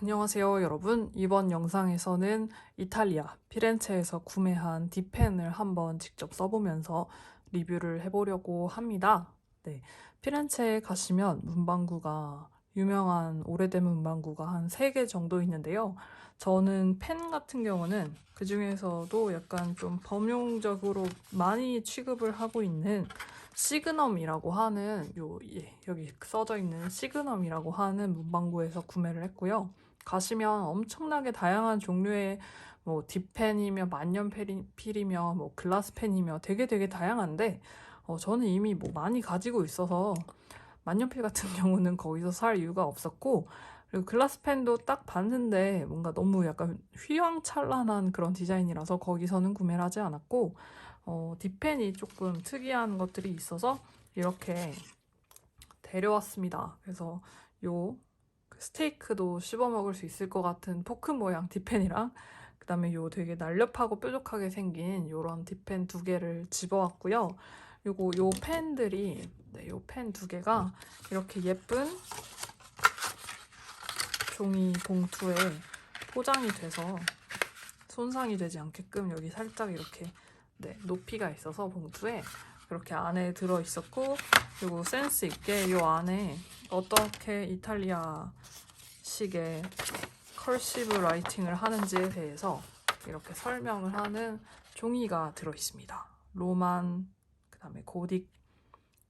안녕하세요, 여러분. 이번 영상에서는 이탈리아 피렌체에서 구매한 디펜을 한번 직접 써보면서 리뷰를 해보려고 합니다. 네, 피렌체에 가시면 문방구가 유명한 오래된 문방구가 한 3개 정도 있는데요. 저는 펜 같은 경우는 그 중에서도 약간 좀 범용적으로 많이 취급을 하고 있는 시그넘이라고 하는 요 예, 여기 써져 있는 시그넘이라고 하는 문방구에서 구매를 했고요. 가시면 엄청나게 다양한 종류의 뭐 딥펜이며 만년필이며 뭐 글라스펜이며 되게 되게 다양한데 어, 저는 이미 뭐 많이 가지고 있어서 만년필 같은 경우는 거기서 살 이유가 없었고 그리고 글라스펜도 딱 봤는데 뭔가 너무 약간 휘황찬란한 그런 디자인이라서 거기서는 구매를 하지 않았고 어, 딥펜이 조금 특이한 것들이 있어서 이렇게 데려왔습니다. 그래서 요 스테이크도 씹어 먹을 수 있을 것 같은 포크 모양 딥펜이랑 그 다음에 요 되게 날렵하고 뾰족하게 생긴 요런 딥펜 두 개를 집어왔고요. 요거 요 펜들이 네, 요펜 두 개가 이렇게 예쁜 종이 봉투에 포장이 돼서 손상이 되지 않게끔 여기 살짝 이렇게 네, 높이가 있어서 봉투에 이렇게 안에 들어 있었고 그리고 센스 있게 요 안에 어떻게 이탈리아식의 컬시브 라이팅을 하는지에 대해서 이렇게 설명을 하는 종이가 들어 있습니다. 로만 그 다음에 고딕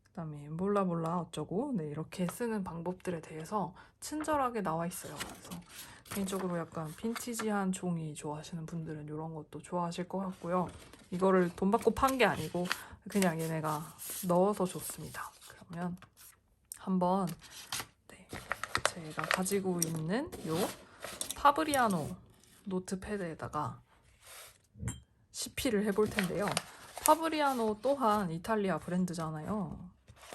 그 다음에 몰라 몰라 어쩌고 네 이렇게 쓰는 방법들에 대해서 친절하게 나와 있어요. 그래서 개인적으로 약간 빈티지한 종이 좋아하시는 분들은 이런 것도 좋아하실 것 같고요. 이거를 돈 받고 판 게 아니고 그냥 얘네가 넣어서 줬습니다. 그러면 한번 네, 제가 가지고 있는 요 파브리아노 노트패드에다가 CP를 해볼 텐데요. 파브리아노 또한 이탈리아 브랜드잖아요.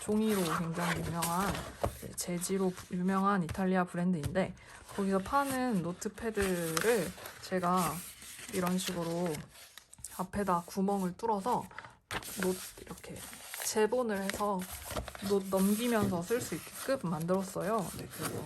종이로 굉장히 유명한 네, 재지로 부- 유명한 이탈리아 브랜드인데 거기서 파는 노트패드를 제가 이런 식으로 앞에다 구멍을 뚫어서 노 이렇게 재본을 해서 노 넘기면서 쓸 수 있게끔 만들었어요. 네, 그래서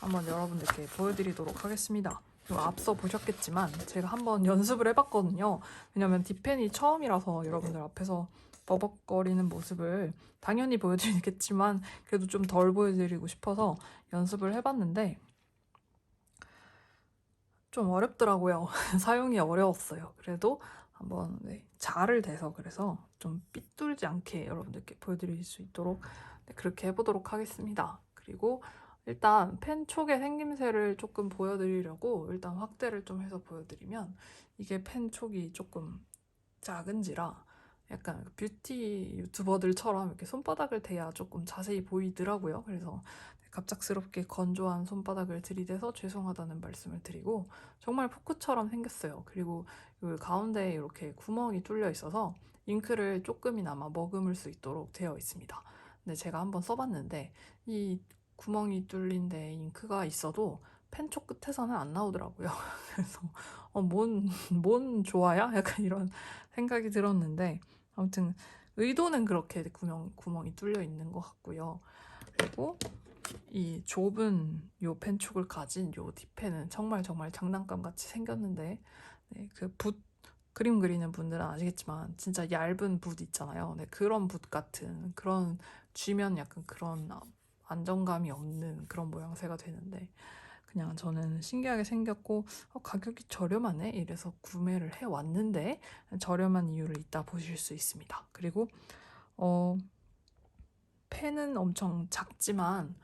한번 여러분들께 보여드리도록 하겠습니다. 앞서 보셨겠지만 제가 한번 연습을 해봤거든요. 왜냐면 딥펜이 처음이라서 여러분들 앞에서 버벅거리는 모습을 당연히 보여드리겠지만 그래도 좀 덜 보여드리고 싶어서 연습을 해봤는데 좀 어렵더라고요. 사용이 어려웠어요. 그래도 한번 네, 잘을 대서 그래서 좀 삐뚤지 않게 여러분들께 보여드릴 수 있도록 네, 그렇게 해보도록 하겠습니다. 그리고 일단 펜 촉의 생김새를 조금 보여드리려고 일단 확대를 좀 해서 보여드리면 이게 펜 촉이 조금 작은지라 약간 뷰티 유튜버들처럼 이렇게 손바닥을 대야 조금 자세히 보이더라고요. 그래서 갑작스럽게 건조한 손바닥을 들이대서 죄송하다는 말씀을 드리고 정말 포크처럼 생겼어요. 그리고 이 가운데에 이렇게 구멍이 뚫려 있어서 잉크를 조금이나마 머금을 수 있도록 되어 있습니다. 근데 제가 한번 써봤는데 이 구멍이 뚫린 데 잉크가 있어도 펜촉 끝에서는 안 나오더라고요. 그래서 어, 뭔, 뭔 좋아야? 약간 이런 생각이 들었는데 아무튼 의도는 그렇게 구멍, 구멍이 뚫려 있는 것 같고요. 그리고 이 좁은 요 펜촉을 가진 요 딥펜은 정말 정말 장난감 같이 생겼는데 네, 그붓 그림 그리는 분들은 아시겠지만 진짜 얇은 붓 있잖아요. 네, 그런 붓 같은 그런 쥐면 약간 그런 안정감이 없는 그런 모양새가 되는데 그냥 저는 신기하게 생겼고 어, 가격이 저렴하네 이래서 구매를 해 왔는데 저렴한 이유를 이따 보실 수 있습니다. 그리고 어 펜은 엄청 작지만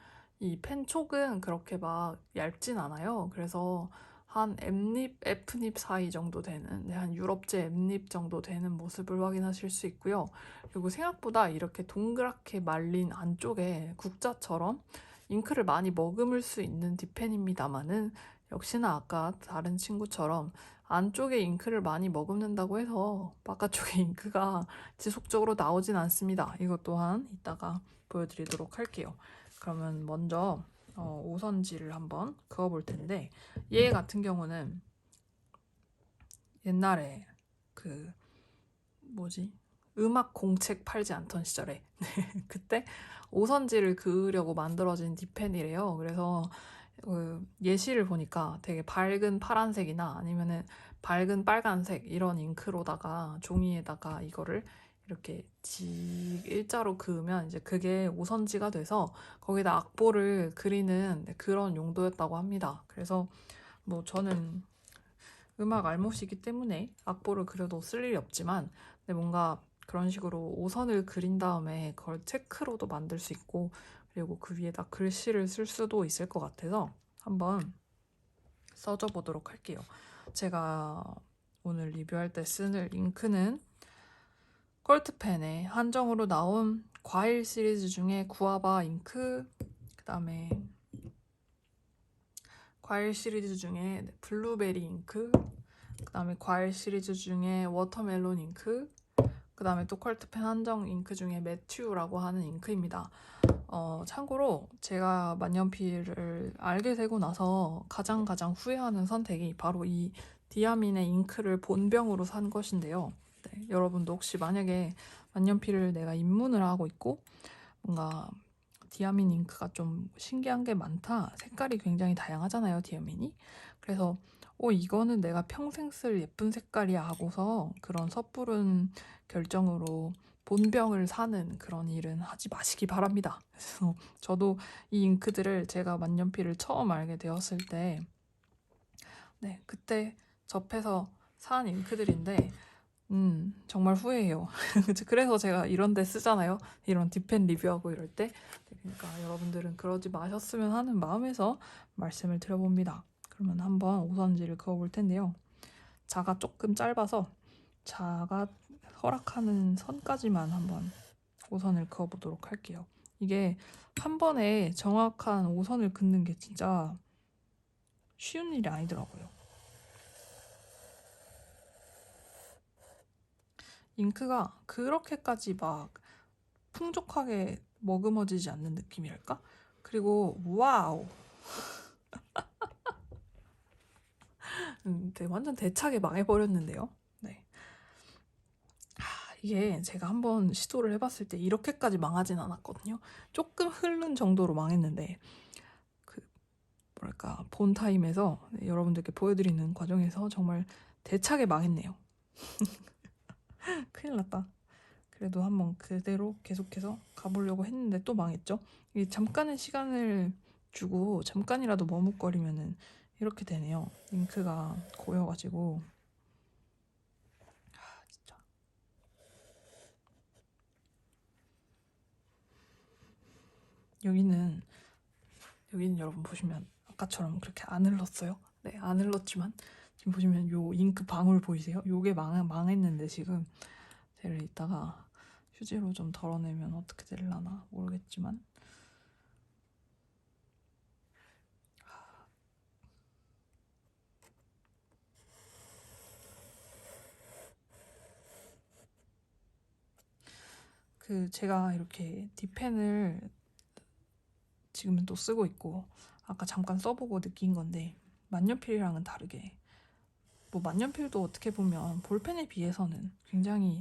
이 펜촉은 그렇게 막 얇진 않아요. 그래서 한 M립, F립 사이 정도 되는, 네, 한 유럽제 M립 정도 되는 모습을 확인하실 수 있고요. 그리고 생각보다 이렇게 동그랗게 말린 안쪽에 국자처럼 잉크를 많이 머금을 수 있는 딥펜입니다만은 역시나 아까 다른 친구처럼 안쪽에 잉크를 많이 머금는다고 해서 바깥쪽에 잉크가 지속적으로 나오진 않습니다. 이것 또한 이따가 보여드리도록 할게요. 그러면 먼저 어, 오선지를 한번 그어볼 텐데 얘 같은 경우는 옛날에 그 뭐지 음악 공책 팔지 않던 시절에 그때 오선지를 그으려고 만들어진 딥펜이래요. 그래서 그 예시를 보니까 되게 밝은 파란색이나 아니면은 밝은 빨간색 이런 잉크로다가 종이에다가 이거를 이렇게 지 일자로 그으면 이제 그게 오선지가 돼서 거기다 악보를 그리는 그런 용도였다고 합니다. 그래서 뭐 저는 음악 알못이기 때문에 악보를 그려도 쓸 일이 없지만 근데 뭔가 그런 식으로 오선을 그린 다음에 그걸 체크로도 만들 수 있고 그리고 그 위에다 글씨를 쓸 수도 있을 것 같아서 한번 써줘 보도록 할게요. 제가 오늘 리뷰할 때 쓰는 잉크는 컬트펜의 한정으로 나온 과일 시리즈 중에 구아바 잉크, 그 다음에 과일 시리즈 중에 블루베리 잉크, 그 다음에 과일 시리즈 중에 워터멜론 잉크, 그 다음에 또 컬트펜 한정 잉크 중에 매튜라고 하는 잉크입니다. 어, 참고로 제가 만년필을 알게 되고 나서 가장 가장 후회하는 선택이 바로 이 디아민의 잉크를 본병으로 산 것인데요. 네, 여러분도 혹시 만약에 만년필을 내가 입문을 하고 있고 뭔가 디아민 잉크가 좀 신기한 게 많다. 색깔이 굉장히 다양하잖아요, 디아민이. 그래서 어 이거는 내가 평생 쓸 예쁜 색깔이야 하고서 그런 섣부른 결정으로 본병을 사는 그런 일은 하지 마시기 바랍니다. 그래서 저도 이 잉크들을 제가 만년필을 처음 알게 되었을 때, 네, 그때 접해서 산 잉크들인데, 음, 정말 후회해요. 그래서 제가 이런 데 쓰잖아요. 이런 디펜 리뷰하고 이럴 때. 네, 그러니까 여러분들은 그러지 마셨으면 하는 마음에서 말씀을 드려봅니다. 그러면 한번 오선지를 그어볼 텐데요. 자가 조금 짧아서 자가 허락하는 선까지만 한번 오선을 그어보도록 할게요. 이게 한 번에 정확한 오선을 긋는 게 진짜 쉬운 일이 아니더라고요. 잉크가 그렇게까지 막 풍족하게 머금어지지 않는 느낌이랄까? 그리고 와우! 음, 완전 대차게 망해버렸는데요. 네. 하, 이게 제가 한번 시도를 해봤을 때 이렇게까지 망하진 않았거든요. 조금 흐른 정도로 망했는데 그 뭐랄까 본 타임에서 네, 여러분들께 보여드리는 과정에서 정말 대차게 망했네요. 큰일 났다. 그래도 한번 그대로 계속해서 가보려고 했는데 또 망했죠. 이 잠깐의 시간을 주고 잠깐이라도 머뭇거리면은 이렇게 되네요. 잉크가 고여가지고. 아, 진짜. 여기는, 여기는 여러분 보시면 아까처럼 그렇게 안 흘렀어요. 네, 안 흘렀지만 지금 보시면 요 잉크 방울 보이세요? 요게 망, 망했는데 지금 쟤를 이따가 휴지로 좀 덜어내면 어떻게 될라나 모르겠지만 그 제가 이렇게 디펜을 지금은 또 쓰고 있고 아까 잠깐 써보고 느낀 건데 만년필이랑은 다르게 뭐 만년필도 어떻게 보면 볼펜에 비해서는 굉장히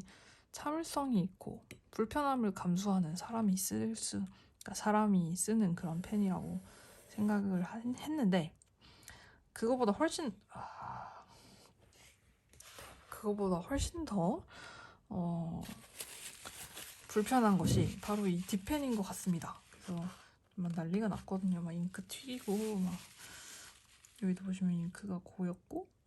참을성이 있고 불편함을 감수하는 사람이 쓸 수, 그러니까 사람이 쓰는 그런 펜이라고 생각을 하- 했는데 그거보다 훨씬 아, 그거보다 훨씬 더 어, 불편한 것이 바로 이 뒷펜인 것 같습니다. 그래서 막 난리가 났거든요. 막 잉크 튀기고 막 여기도 보시면 잉크가 고였고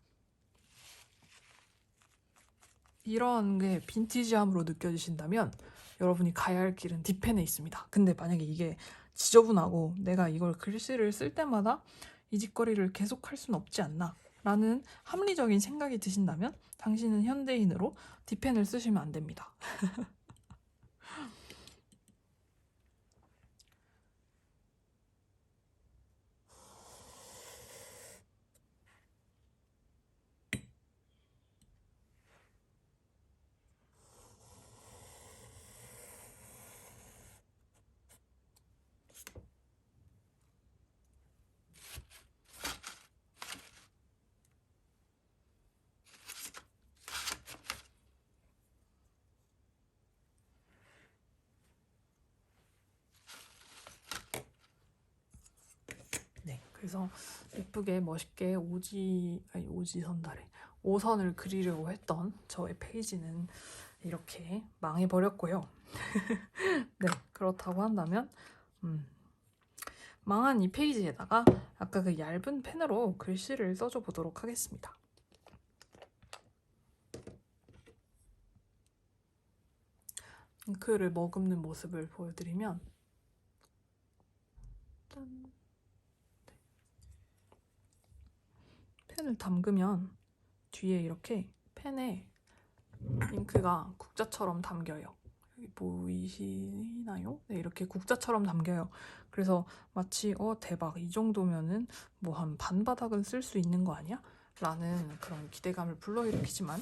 이런 게 빈티지함으로 느껴지신다면 여러분이 가야 할 길은 뒷펜에 있습니다. 근데 만약에 이게 지저분하고 내가 이걸 글씨를 쓸 때마다 이 짓거리를 계속 할 수는 없지 않나 라는 합리적인 생각이 드신다면 당신은 현대인으로 뒷펜을 쓰시면 안 됩니다. 그래서 이쁘게 멋있게 오지 아니 오지 선다래 오선을 그리려고 했던 저의 페이지는 이렇게 망해버렸고요. 네 그렇다고 한다면 음, 망한 이 페이지에다가 아까 그 얇은 펜으로 글씨를 써줘 보도록 하겠습니다. 잉크를 머금는 모습을 보여드리면 짠. 네. 펜을 담그면 뒤에 이렇게 펜에 잉크가 국자처럼 담겨요. 여기 보이시나요? 네, 이렇게 국자처럼 담겨요. 그래서 마치 어 대박 이 정도면은 뭐 한 반바닥은 쓸 수 있는 거 아니야? 라는 그런 기대감을 불러일으키지만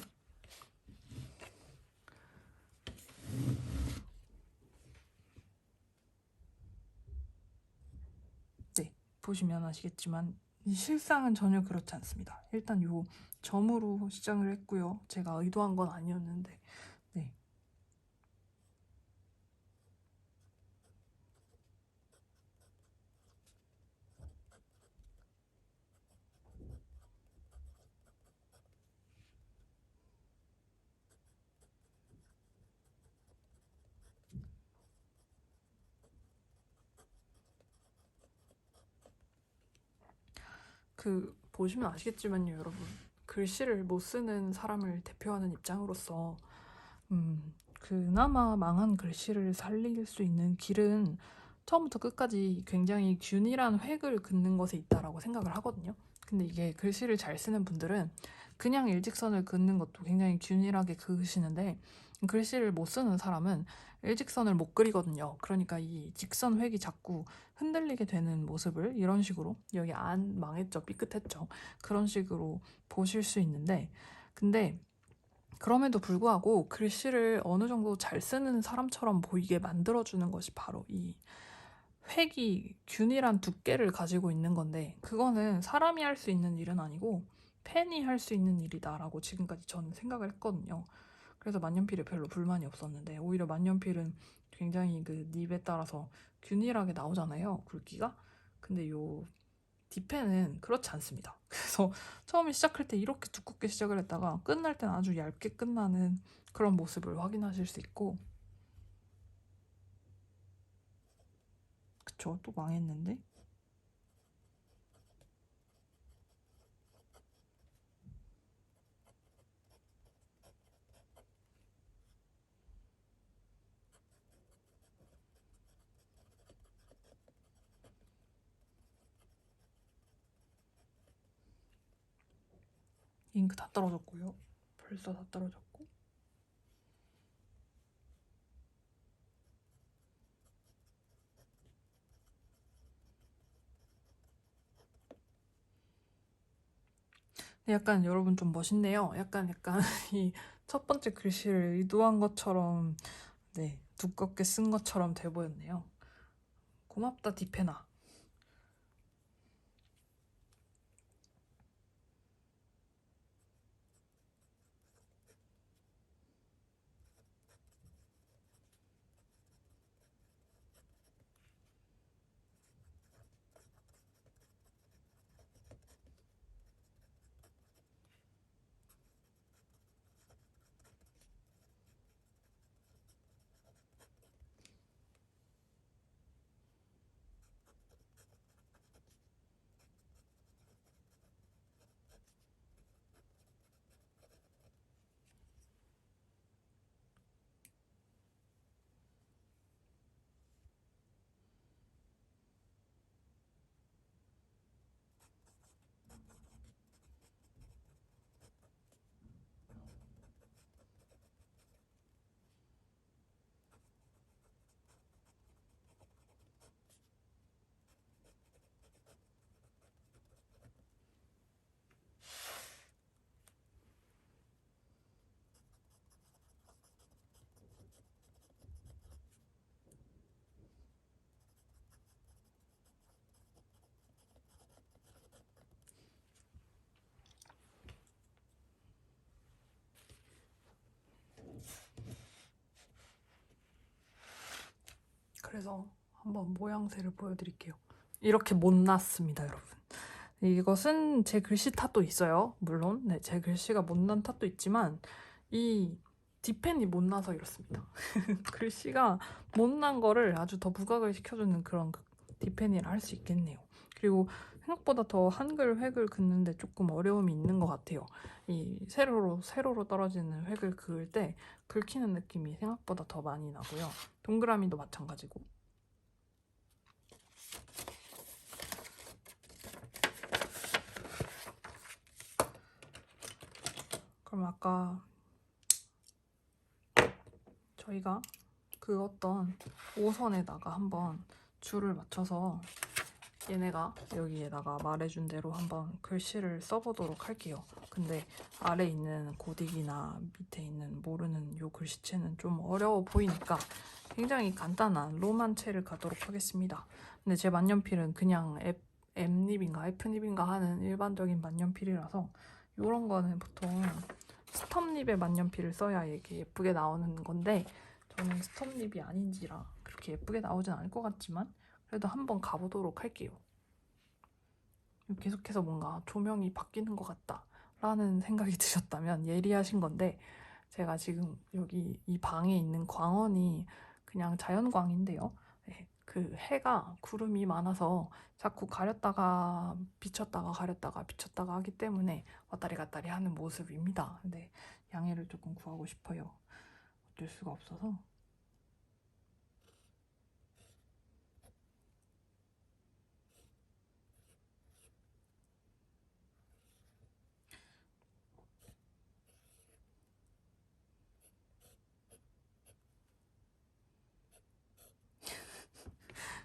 네 보시면 아시겠지만 이 실상은 전혀 그렇지 않습니다. 일단 요 점으로 시작을 했고요. 제가 의도한 건 아니었는데 네 그 보시면 아시겠지만요, 여러분. 글씨를 못 쓰는 사람을 대표하는 입장으로서 음, 그나마 망한 글씨를 살릴 수 있는 길은 처음부터 끝까지 굉장히 균일한 획을 긋는 것에 있다라고 생각을 하거든요. 근데 이게 글씨를 잘 쓰는 분들은 그냥 일직선을 긋는 것도 굉장히 균일하게 그으시는데 글씨를 못 쓰는 사람은 일직선을 못 그리거든요. 그러니까 이 직선 획이 자꾸 흔들리게 되는 모습을 이런 식으로 여기 안 망했죠, 삐끗했죠. 그런 식으로 보실 수 있는데 근데 그럼에도 불구하고 글씨를 어느 정도 잘 쓰는 사람처럼 보이게 만들어주는 것이 바로 이 획이 균일한 두께를 가지고 있는 건데 그거는 사람이 할 수 있는 일은 아니고 펜이 할 수 있는 일이다라고 지금까지 저는 생각을 했거든요. 그래서 만년필에 별로 불만이 없었는데 오히려 만년필은 굉장히 그 닙에 따라서 균일하게 나오잖아요 굵기가. 근데 요 디펜은 그렇지 않습니다. 그래서 처음에 시작할 때 이렇게 두껍게 시작을 했다가 끝날 땐 아주 얇게 끝나는 그런 모습을 확인하실 수 있고. 그쵸 또 망했는데 잉크 다 떨어졌고요 벌써 다 떨어졌고 네, 약간 여러분 좀 멋있네요. 약간 약간 이 첫 번째 글씨를 의도한 것처럼 네 두껍게 쓴 것처럼 돼 보였네요. 고맙다 디페나. 그래서 한번 모양새를 보여드릴게요. 이렇게 못 났습니다, 여러분. 이것은 제 글씨 탓도 있어요. 물론 네, 제 글씨가 못난 탓도 있지만 이 디펜이 못나서 이렇습니다. 글씨가 못난 거를 아주 더 부각을 시켜주는 그런 그 디펜이라 할 수 있겠네요. 그리고 생각보다 더 한글 획을 긋는데 조금 어려움이 있는 것 같아요. 이 세로로 세로로 떨어지는 획을 그을 때 긁히는 느낌이 생각보다 더 많이 나고요. 동그라미도 마찬가지고. 그럼 아까 저희가 그었던 5선에다가 한번 줄을 맞춰서 얘네가 여기에다가 말해준 대로 한번 글씨를 써보도록 할게요. 근데 아래 있는 고딕이나 밑에 있는 모르는 요 글씨체는 좀 어려워 보이니까 굉장히 간단한 로만체를 가도록 하겠습니다. 근데 제 만년필은 그냥 F, M립인가 F립인가 하는 일반적인 만년필이라서 이런 거는 보통 스톱립의 만년필을 써야 이렇게 예쁘게 나오는 건데 저는 스톱립이 아닌지라 그렇게 예쁘게 나오진 않을 것 같지만 그래도 한번 가보도록 할게요. 계속해서 뭔가 조명이 바뀌는 것 같다 라는 생각이 드셨다면 예리하신 건데 제가 지금 여기 이 방에 있는 광원이 그냥 자연광인데요. 네, 그 해가 구름이 많아서 자꾸 가렸다가 비쳤다가 가렸다가 비쳤다가 하기 때문에 왔다리 갔다리 하는 모습입니다. 근데 양해를 조금 구하고 싶어요. 어쩔 수가 없어서.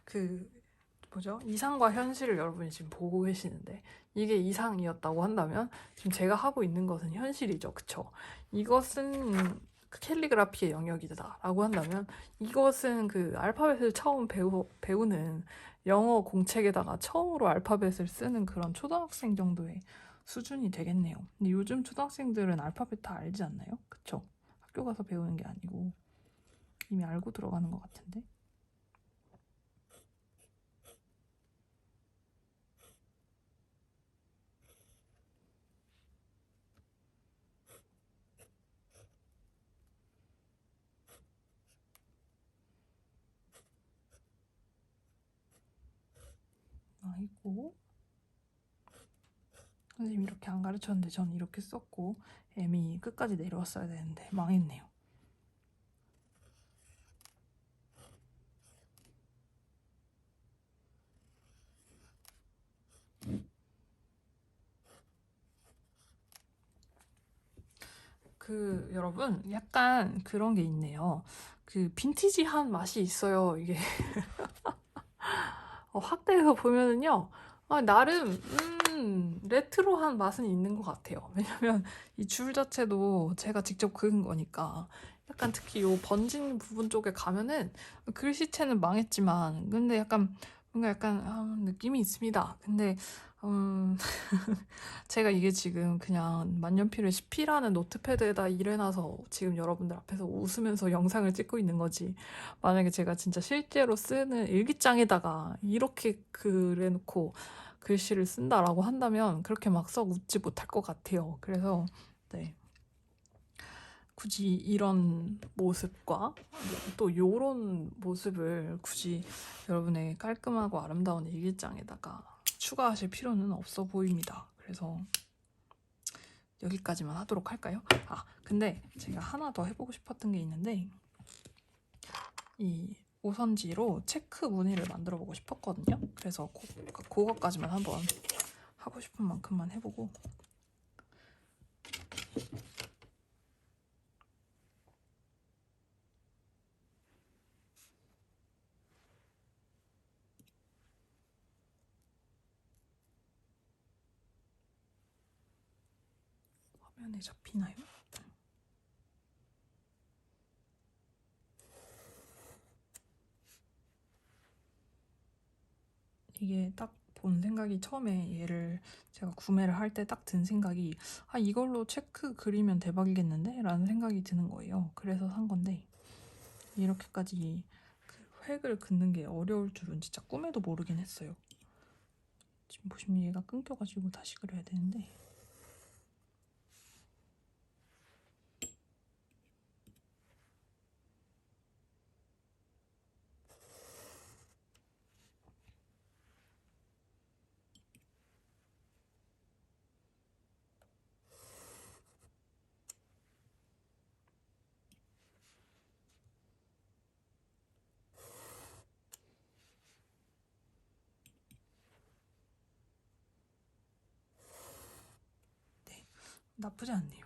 그 뭐죠? 이상과 현실을 여러분이 지금 보고 계시는데 이게 이상이었다고 한다면 지금 제가 하고 있는 것은 현실이죠. 그쵸? 이것은 그 캘리그라피의 영역이다라고 한다면 이것은 그 알파벳을 처음 배우, 배우는 영어 공책에다가 처음으로 알파벳을 쓰는 그런 초등학생 정도의 수준이 되겠네요. 근데 요즘 초등학생들은 알파벳 다 알지 않나요? 그쵸? 학교 가서 배우는 게 아니고 이미 알고 들어가는 것 같은데. 아이고 선생님 이렇게 안 가르쳤는데 저는 이렇게 썼고 M이 끝까지 내려왔어야 되는데 망했네요. 그 여러분 약간 그런 게 있네요. 그 빈티지한 맛이 있어요. 이게 어, 확대해서 보면은요. 아, 나름 음, 레트로한 맛은 있는 것 같아요. 왜냐면 이 줄 자체도 제가 직접 그은 거니까 약간 특히 요 번진 부분 쪽에 가면은 글씨체는 망했지만 근데 약간 뭔가 약간 아, 느낌이 있습니다. 근데 음, 제가 이게 지금 그냥 만년필을 시피라는 노트패드에다 일해놔서 지금 여러분들 앞에서 웃으면서 영상을 찍고 있는 거지. 만약에 제가 진짜 실제로 쓰는 일기장에다가 이렇게 그래놓고 글씨를 쓴다라고 한다면 그렇게 막 썩 웃지 못할 것 같아요. 그래서, 네. 굳이 이런 모습과 또 요런 모습을 굳이 여러분의 깔끔하고 아름다운 일기장에다가 추가하실 필요는 없어 보입니다. 그래서 여기까지만 하도록 할까요? 아, 근데 제가 하나 더 해보고 싶었던 게 있는데 이 오선지로 체크 무늬를 만들어 보고 싶었거든요. 그래서 고, 그거까지만 한번 하고 싶은 만큼만 해보고 화면에 잡히나요? 이게 딱 본 생각이 처음에 얘를 제가 구매를 할 때 딱 든 생각이 아 이걸로 체크 그리면 대박이겠는데? 라는 생각이 드는 거예요. 그래서 산 건데 이렇게까지 그 획을 긋는 게 어려울 줄은 진짜 꿈에도 모르긴 했어요. 지금 보시면 얘가 끊겨가지고 다시 그려야 되는데 나쁘지 않네요.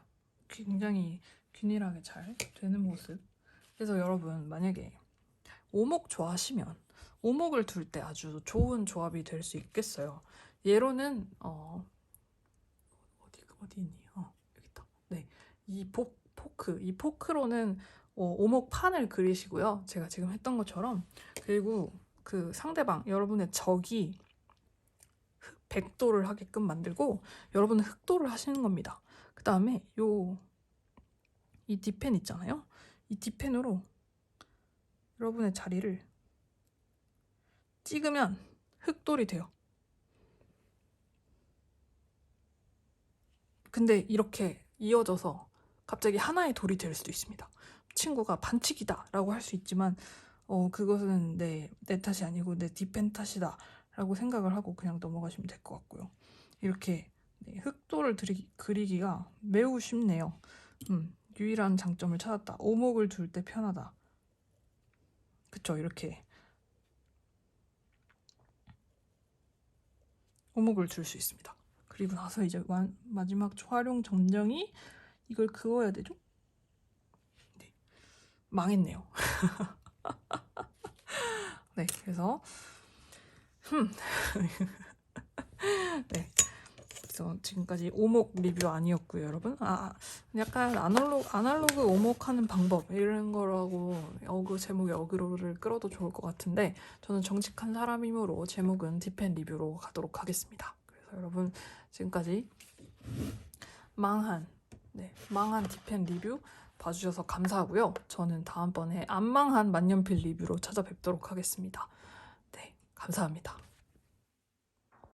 굉장히 균일하게 잘 되는 모습. 그래서 여러분 만약에 오목 좋아하시면 오목을 둘 때 아주 좋은 조합이 될 수 있겠어요. 예로는 어 어디 어디 있니? 어 여기 있다. 네, 이 포, 포크 이 포크로는 어, 오목 판을 그리시고요. 제가 지금 했던 것처럼 그리고 그 상대방 여러분의 적이 흑- 백도를 하게끔 만들고 여러분은 흑도를 하시는 겁니다. 그 다음에 요이 뒷펜 있잖아요. 이 뒷펜으로 여러분의 자리를 찍으면 흑돌이 돼요. 근데 이렇게 이어져서 갑자기 하나의 돌이 될 수도 있습니다. 친구가 반칙이다 라고 할 수 있지만 어 그것은 내, 내 탓이 아니고 내 뒷펜 탓이다 라고 생각을 하고 그냥 넘어가시면 될 것 같고요. 이렇게 네, 흑도를 드리, 그리기가 매우 쉽네요. 음, 유일한 장점을 찾았다. 오목을 둘 때 편하다. 그쵸, 이렇게. 오목을 둘수 있습니다. 그리고 나서 이제 완- 마지막 활용 점정이 이걸 그어야 되죠? 네. 망했네요. 네, 그래서 흠. 네. 그래서 지금까지 오목 리뷰 아니었고요, 여러분. 아, 약간 아날로그, 아날로그 오목하는 방법 이런 거라고 어그 제목에 어그로를 끌어도 좋을 것 같은데 저는 정직한 사람이므로 제목은 디펜 리뷰로 가도록 하겠습니다. 그래서 여러분 지금까지 망한 네, 망한 디펜 리뷰 봐주셔서 감사하고요. 저는 다음번에 안 망한 만년필 리뷰로 찾아뵙도록 하겠습니다. 네, 감사합니다.